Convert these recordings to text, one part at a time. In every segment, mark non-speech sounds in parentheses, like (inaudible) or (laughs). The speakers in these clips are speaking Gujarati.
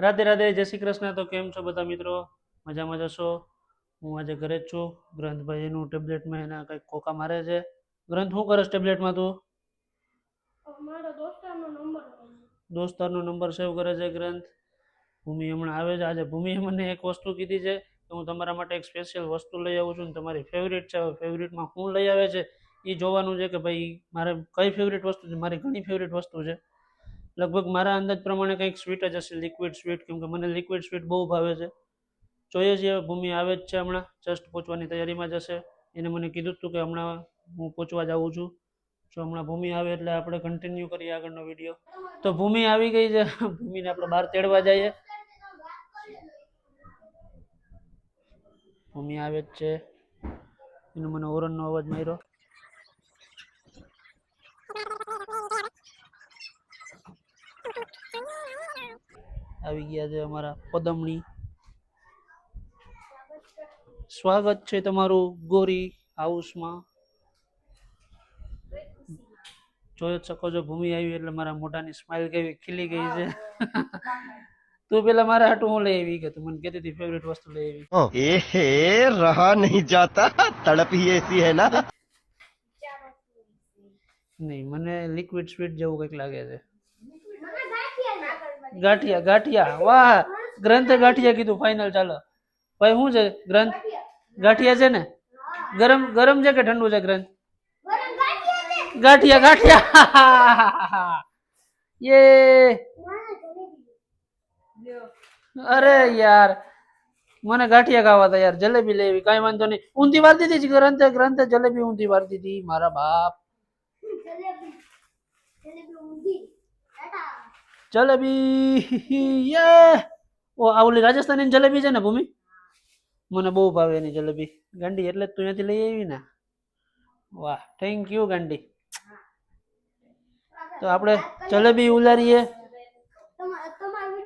રાધે રાધે જય શ્રી કૃષ્ણ. તો કેમ છો બધા મિત્રો? મજામાં જશો હું આજે ઘરે જ છું. ગ્રંથભાઈ એનું ટેબ્લેટમાં એના કંઈક ખોખા મારે છે. ગ્રંથ શું કરે ટેબ્લેટમાં તું? મારો દોસ્તારનો નંબર સેવ કરે છે ગ્રંથ. ભૂમિ હમણાં આવે છે. આજે ભૂમિએ મને એક વસ્તુ કીધી છે કે હું તમારા માટે એક સ્પેશિયલ વસ્તુ લઈ આવું છું ને તમારી ફેવરિટ છે. ફેવરિટમાં શું લઈ આવે છે? એ જોવાનું છે કે ભાઈ મારે કઈ ફેવરિટ વસ્તુ છે? મારી ઘણી ફેવરિટ વસ્તુ છે. લગભગ મારા અંદાજ પ્રમાણે કંઈક સ્વીટ જ હશે લિક્વિડ સ્વીટ કેમ કે મને લિક્વિડ સ્વીટ બહુ ભાવે છે. જોઈએ છીએ ભૂમિ આવે જ છે હમણાં જસ્ટ પહોંચવાની તૈયારીમાં જશે એને મને કીધું હતું કે હમણાં હું પહોંચવા જાઉં છું. જો હમણાં ભૂમિ આવે એટલે આપણે કન્ટિન્યુ કરીએ આગળનો વીડિયો તો ભૂમિ આવી ગઈ છે. (laughs) ભૂમિને આપણે બહાર તેડવા જઈએ. ભૂમિ આવે જ છે. એનો મને ઓરનનો અવાજ માર્યો. આવી ગયા છે અમારા પદમણી. સ્વાગત છે તમારું ગોરી હાઉસમાં. જોઈ શકો છો ભૂમિ આવી એટલે મારા મોઢાની સ્માઇલ કેવી ખીલી ગઈ છે. તું પેલા મારા હાટુ હું લઈ આવી કે મને કેતી હતી ફેવરેટ વસ્તુ લઈ આવી. એ હે રહા નહીં જાતા તડપી હી એસી હે ના. નહીં મને લિક્વિડ સ્વીટ જેવું કંઈક લાગે છે. ગાંઠિયા ગાંઠિયા. વાહ, ગ્રંથ ગાંઠિયા કીધું ફાઇનલ ચાલો. ભાઈ, શું છે ગ્રંથ? ગાંઠિયા છે ને? ગરમ ગરમ છે કે ઠંડુ છે ગ્રંથ? ગાંઠિયા ગાંઠિયા. (laughs) અરે યાર, મને ગાંઠિયા ખાવા હતા યાર, જલેબી લેવી, કાંઈ વાંધો નહીં. ઊંધી વાર દીધી છે ગ્રંથે ગ્રંથે જલેબી ઊંધી વાર દીધી. મારા બાપ જલેબી જલેબી ઊંધી ટાટા જલેબી. ઓ, આ ઓલી રાજસ્થાની જલેબી છે ને ભૂમિ? મને બહુ ભાવે એની જલેબી. ગાંડી, એટલે તું અહીંયાથી લઈ આવી ને. વાહ થેન્ક યુ ગાંડી. તો આપણે જલેબી ઉલારીએ.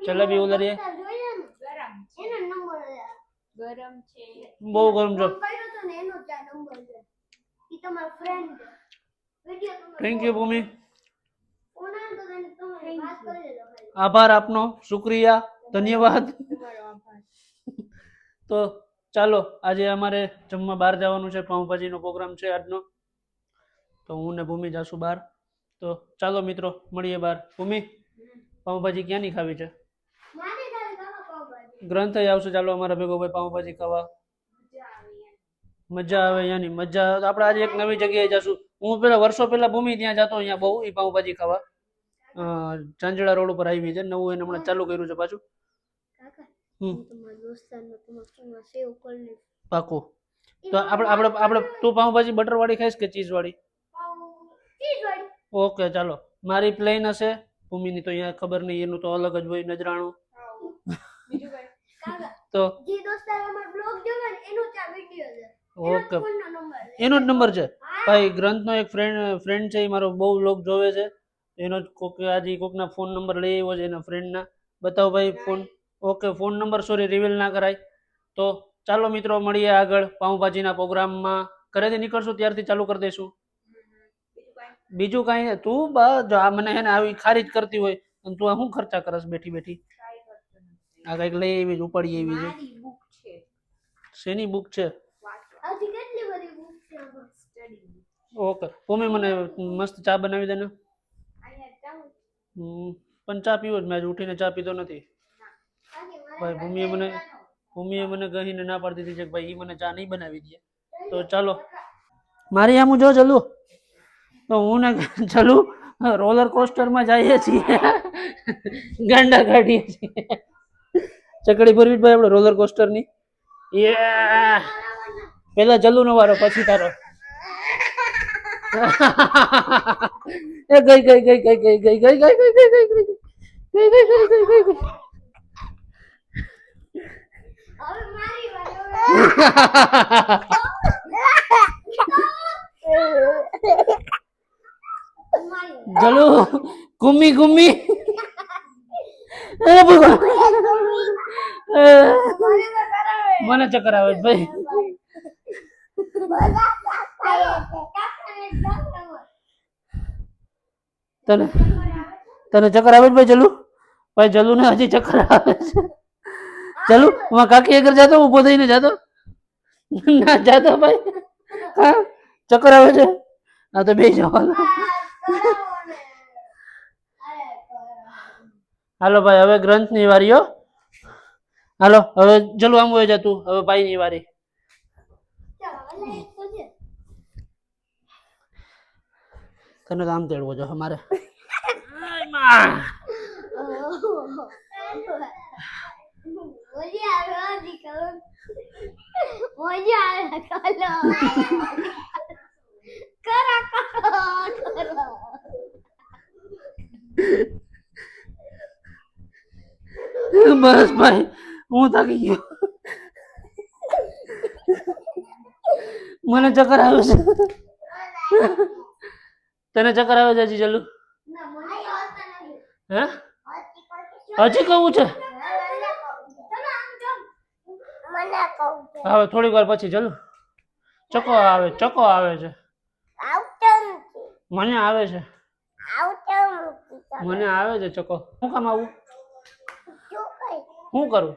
જલેબી ઉલારીએ. બહુ ગરમ છે. થેન્ક યુ ને એનો જ આ નંબર છે ઈ તમારો ફ્રેન્ડ છે વિડિયો તમારો થેન્ક યુ ભૂમિ ફોન આવે તો તેને તમે વાત કરી લેજો ખાલી આભાર આપનો, શુક્રિયા, ધન્યવાદ. તો ચાલો, આજે અમારે જમવા બહાર જવાનું છે, પાઉંભાજીનો પ્રોગ્રામ છે આજનો. તો હું ને ભૂમિ જાશું બહાર. તો ચાલો મિત્રો, મળીએ બહાર. ભૂમિ, પાઉંભાજી ક્યાંની ખાવી છે? ગ્રંથ આવશે, ચાલો અમારા ભેગો ભાઈ પાઉંભાજી ખાવા. મજા આવે અહીંયાની મજા આપણે આજે એક નવી જગ્યાએ જશું. હું પેલા વર્ષો પહેલા ભૂમિ ત્યાં જતો અહીંયા બહુ એ પાઉંભાજી ખાવા. અ, રોડ ઉપર આવી છે નવું એને હમણાં ચાલુ કર્યું છે પાછું. પાકું. તો આપણે આપણે આપણે તું પાઉંભાજી બટર વાળી ખાઈશ કે ચીઝ વાળી પાઉં ચીઝ વાળી ઓકે ચાલો. મારી પ્લેન હશે. ભૂમિની તો અહીંયા ખબર નહીં એનું તો અલગ જ હોય નજરાણું. તો જે દોસ્તાર અમાર બ્લોગ જોવે ને એનો જ વિડિયો છે. ઓકે. ફોનનો નંબર છે. એનો જ નંબર છે. ભાઈ ગ્રંથનો એક ફ્રેન્ડ ફ્રેન્ડ છે એ મારો બહુ લોક જોવે છે. એનો જ કોક આજે કોકના ફોન નંબર લઈ આવ્યો છે એના ફ્રેન્ડના બતાવો ભાઈ phone okay phone number sorry reveal ના કરાય. તો ચાલો મિત્રો મળીએ આગળ પાઉંભાજીના પ્રોગ્રામમાં. ઘરેથી નીકળશું ત્યારથી ચાલુ કરી દઈશું. બીજું કાંઈ. તું બસ જો આ મને એને આવી ખારી જ કરતી હોય અને તું આ શું ખર્ચા કરસ બેઠી બેઠી? આ કંઈક લઈ છે ઉપાડી આવી છે મારી બુક છે. શેની બુક છે? ઓકે ભૂમિ મને મસ્ત ચા બનાવી દે ને. પણ ચા પીવો જ, મેં આજે ઉઠીને ચા પીતો નથી. ભાઈ, ભૂમિએ મને ભૂમિએ મને કહીને ના પાડી દીધી છે કે ભાઈ એ મને ચા નહીં બનાવી દે. તો ચાલો. મારી આમ જો ચલું તો હું ને ચલું રોલર કોસ્ટરમાં જઈએ છીએ. ગાંડા કાઢીએ છીએ. ચકડી ભરવી ભાઈ આપણે રોલર કોસ્ટરની. એ પહેલાં ચલું નો વારો, પછી તારો. એ ગઈ ગઈ ગઈ ગઈ ગઈ ગઈ ગઈ ગઈ ગઈ ગઈ ગઈ ગઈ ગઈ ગઈ ગઈ ગઈ ગઈ ગઈ મારી વાર કરાવે. મને ચક્કર આવે ભાઈ કાકાને કાકા તને તને ચક્કર આવે ભાઈ ચલું ભાઈ જલુ ને હજી ચક્કર આવે છે. ચલુ હું કાકી આગળ જાતો, ઊભો થઈને જાતો? ના, જાતો ભાઈ. હા, ચક્કર આવે છે? હા તો બે જવાનું. હાલો ભાઈ, હવે ગ્રંથની વારી હો. હાલો, હવે ચલું આમ હોય જતું, હવે ભાઈની વારી તને કામ તેડવો જો મારે. બસ ભાઈ હું થાકી ગયો. મને ચક્કર આવ્યો છે. તને ચક્કર આવે છે હજી ચાલુ હે? હજી કહું છે? હવે થોડીક વાર પછી ચલું ચકો આવે ચકો આવે છે. મને આવે છે. મને આવે છે ચકો હું કામ આવું? શું કરું?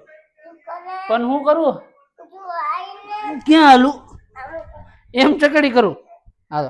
પણ હું કરું? ક્યાં હાલું? એમ ચકડી કરું. હાલો.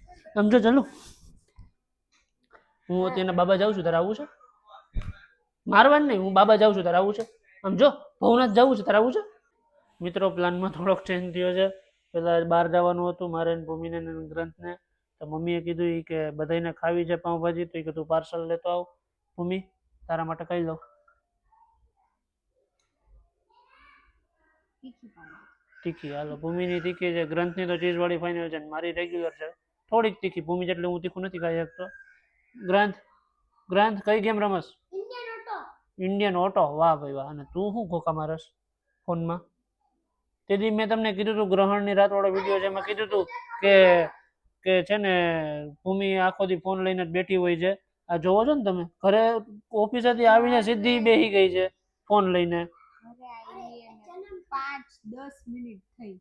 સમજો, ચાલો. હું તેના બાબા જાઉં છું, તારે આવું છે? મારવાનું નહીં, હું બાબા જાઉં છું, તારે આવું છે? સમજો? ભવનાથ જવું છે, તારે આવું છે? મિત્રો, પ્લાનમાં થોડોક ચેન્જ થયો છે. પેલા બહાર જવાનું હતું, મારે ભૂમિને ગ્રંથને. તો મમ્મીએ કીધું એ કે બધાને ખાવી છે પાઉંભાજી. તો એ કે તું પાર્સલ લેતો આવ, ભૂમિ, તારા માટે કહી લઉં. તીખી, હાલો. ભૂમિની તીખી છે. ગ્રંથની તો ચીઝવાળી ફાઇનલ છે મારી રેગ્યુલર છે. થોડીક તીખી ભૂમિ જેટલી હું તીખું નથી ખાઈ શકતો. ગ્રંથ ગ્રંથ કઈ ગેમ રમસ? ઇન્ડિયન ઓટો વાહ ભાઈ વાહ. અને તું શું ખોખામાં રસ ફોનમાં? તેથી મેં તમને કીધું હતું ગ્રહણની રાતવાળો વીડિયો એમાં કીધું હતું કે કે છે ને ભૂમિ આખો દી ફોન લઈને જ બેઠી હોય છે. આ જોવો છો ને તમે? ઘરે ઓફિસેથી આવીને સીધી બેહી ગઈ છે ફોન લઈને. પાંચ દસ મિનિટ થઈ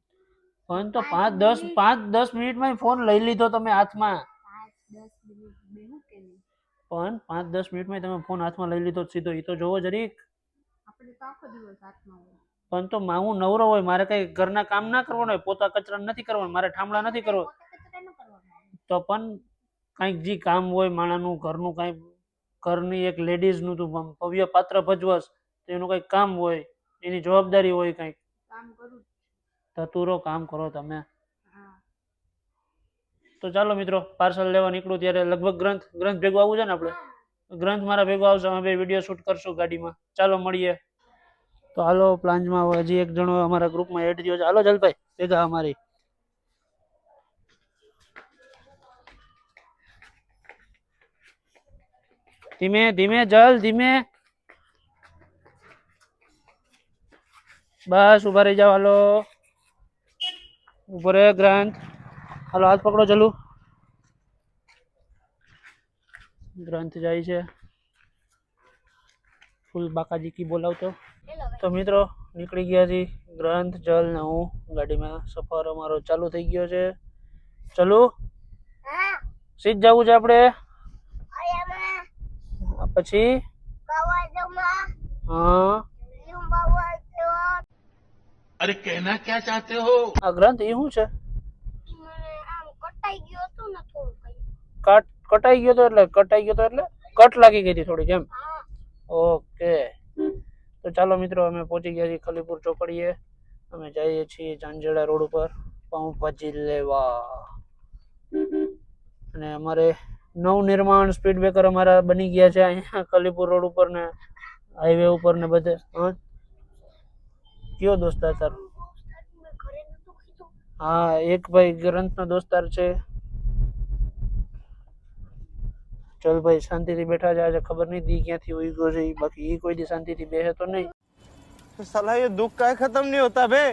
પણ તો પાંચ દસ પાંચ દસ મિનિટમાં ફોન લઈ લીધો તમે હાથમાં. પાંચ દસ મિનિટ બેહું કે નહીં પણ પાંચ દસ મિનિટમાં તમે ફોન હાથમાં લઈ લીધો સીધો. એ તો જોવો જરીક. આપણે તો આખો દિવસ હાથમાં હોય. પણ તો હું નવરો હોય મારે કઈ ઘરના કામ ના કરવાનું હોય પોતા કચરા નથી કરવાનું મારે ઠામડા નથી કરવા તો પણ કાંઈક જે કામ હોય માણાનું ઘરનું કાંઈ ઘરની એક લેડીઝનું તું ભવ્ય પાત્ર ભજવસ તો એનું કંઈક કામ હોય એની જવાબદારી હોય કંઈક. કામ કરું. ધતુરો કામ કરો તમે. તો ચાલો મિત્રો પાર્સલ લેવા નીકળું ત્યારે લગભગ ગ્રંથ ગ્રંથ ભેગું આવવું છે ને આપણે? ગ્રંથ મારા ભેગો આવશે અમે બે વીડિયો શૂટ કરશું ગાડીમાં. ચાલો મળીએ. તો હાલો પ્લાન્સમાં હજી એક જણો અમારા ગ્રુપમાં એડ થયો છે. હાલો જલભાઈ ભેગા અમારી. ધીમે ધીમે જલ ધીમે. બસ ઊભા રહી જાઓ હાલો. ઊભો રહે ગ્રંથ હાલો હાથ પકડો ચાલુ ગ્રંથ જાય છે. ફૂલ બાકાજી કી બોલાવતો તો. મિત્રો નીકળી ગયા છીએ ગ્રંથ જલ ને હું ગાડીમાં. સફર અમારો ચાલુ થઈ ગયો છે. ચલો સીધ જવું છે આપણે. પછી? હા. અરે કહેના ક્યાં ચાહતે હો? આ ગ્રંથ એ શું છે? કટાઈ ગયો તો ને કટાઈ ગયો તો એટલે કટાઈ ગયો તો એટલે? કટ લાગી ગઈ હતી થોડીક એમ? ઓકે. તો ચાલો મિત્રો અમે પહોંચી ગયા છીએ ખલીપુર ચોકડીએ. અમે જઈએ છીએ ઝાંઝેડા રોડ ઉપર પાઉંભાજી લેવા. અને અમારે નવનિર્માણ સ્પીડ બ્રેકર અમારા બની ગયા છે અહીંયા કલીપુર રોડ ઉપર ને હાઈવે ઉપર ને બધે. હા? કયો દોસ્તાર તારો મેં ઘરે નતું કીધું હા એક ભાઈ ગ્રંથનો દોસ્તાર છે ચલ ભાઈ શાંતિથી બેઠા છે આજે ખબર નહીં દી ક્યાંથી ઉઈ ગયો છે ઈ. બાકી ઈ કોઈ દી શાંતિથી બેસે તો નહીં साला ये दुख का खत्म नहीं होता बे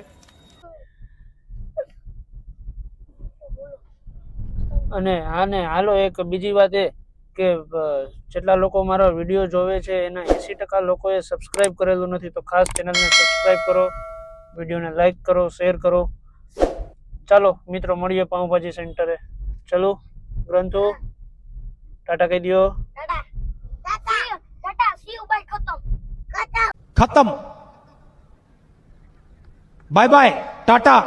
અને આને હાલો એક બીજી વાત એ કે જેટલા લોકો મારા વીડિયો જોવે છે એના એંસી ટકા લોકોએ સબસ્ક્રાઈબ કરેલું નથી. તો ખાસ ચેનલને સબસ્ક્રાઈબ કરો વિડીયોને લાઈક કરો શેર કરો. ચાલો મિત્રો મળીએ પાઉંભાજી સેન્ટરે ચલો ગ્રંથો ટાટા કહી દો ખતમ. Bye bye tata.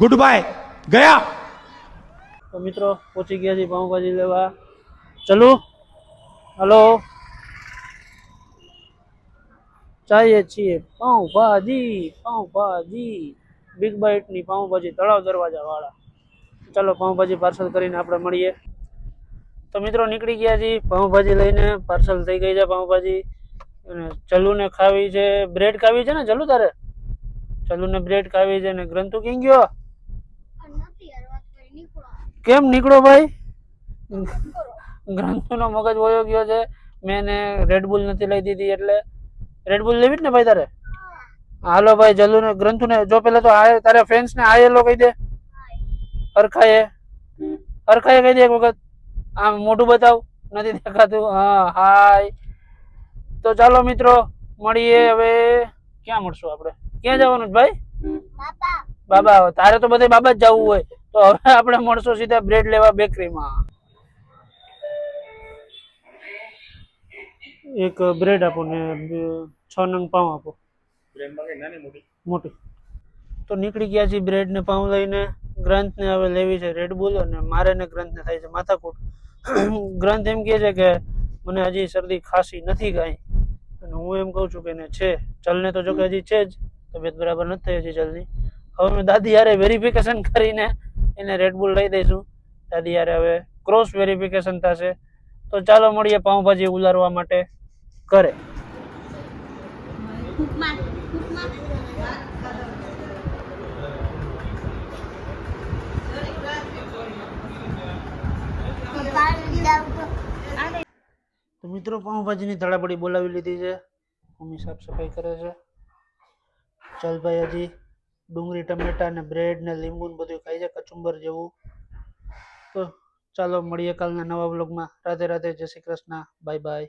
Good bye ગયા. તો મિત્રો પહોંચી ગયા છે પાઉંભાજી લેવા. ચલો. હલો. ચાઈએ છીએ પાઉંભાજી પાઉંભાજી. બિગ બાઇટની પાઉંભાજી તળાવ દરવાજા વાળા ચાલો પાઉંભાજી પાર્સલ કરીને આપણે મળીએ. તો મિત્રો નીકળી ગયા છીએ પાઉંભાજી લઈને પાર્સલ થઈ ગઈ છે પાઉંભાજી. અને ચલુને ખાવી છે બ્રેડ ખાવી છે ને ચલુ તારે? ચલુને બ્રેડ ખાવી છે ને ગ્રંથુ કેમ ગયો? કેમ નીકળો ભાઈ? ગ્રંથુનો મગજ વયો ગયો છે. મેં એને રેડબુલ નથી લઈ દીધી એટલે રેડબુલ લેવી જ ને ભાઈ તારે? હાલો ભાઈ જલ્લુ ને ગ્રંથુ ને જો પેલા તો તારે તારા ફ્રેન્ડ્સ ને આયેલો કહી દે. હરખાએ હરખાએ કહી દે એક વખત. આમ મોઢું બતાવ. નથી દેખાતું. હા હાય. તો ચાલો મિત્રો મળીએ હવે. ક્યાં મળશું આપણે? ક્યાં જવાનું ભાઈ? બાબા. તારે તો બધે બાબા જ જવું હોય. તો હવે આપણે મળશું સીધા બ્રેડ લેવા બેકરીમાં એક બ્રેડ આપો ને છ નંગ પાઉં આપો. મોટી? તો નીકળી ગયા છે બ્રેડ ને પાઉં લઈને. ગ્રંથ ને હવે લેવી છે રેડ બુલ અને મારે ને ગ્રંથ ને થાય છે માથાકૂટ. ગ્રંથ એમ કહે છે કે મને હજી શરદી ખાંસી નથી કાંઈ. અને હું એમ કહું છું કે એને છે. ચલને તો જો કે હજી છે જ. તબિયત બરાબર નથી થઈ હજી જલ્દી. હવે મેં દાદી યારે વેરિફિકેશન કરીને એને રેડબુલ લઈ દઈશું. દાદી યારે હવે ક્રોસ વેરિફિકેશન થશે. તો ચાલો મળીએ પાઉંભાજી ઉલારવા માટે. કરે. તો મિત્રો, પાઉંભાજીની તળાપડી બોલાવી લીધી છે. મમ્મી સાફ સફાઈ કરે છે. ચાલ ભાઈ, હજી ડુંગળી, ટમેટા ને બ્રેડ ને લીંબુ ને બધું ખાઈ છે, કચુંબર જેવું. તો ચાલો, મળીએ કાલના નવા બ્લોગમાં રાધે રાધે, જય શ્રી કૃષ્ણ. Bye bye.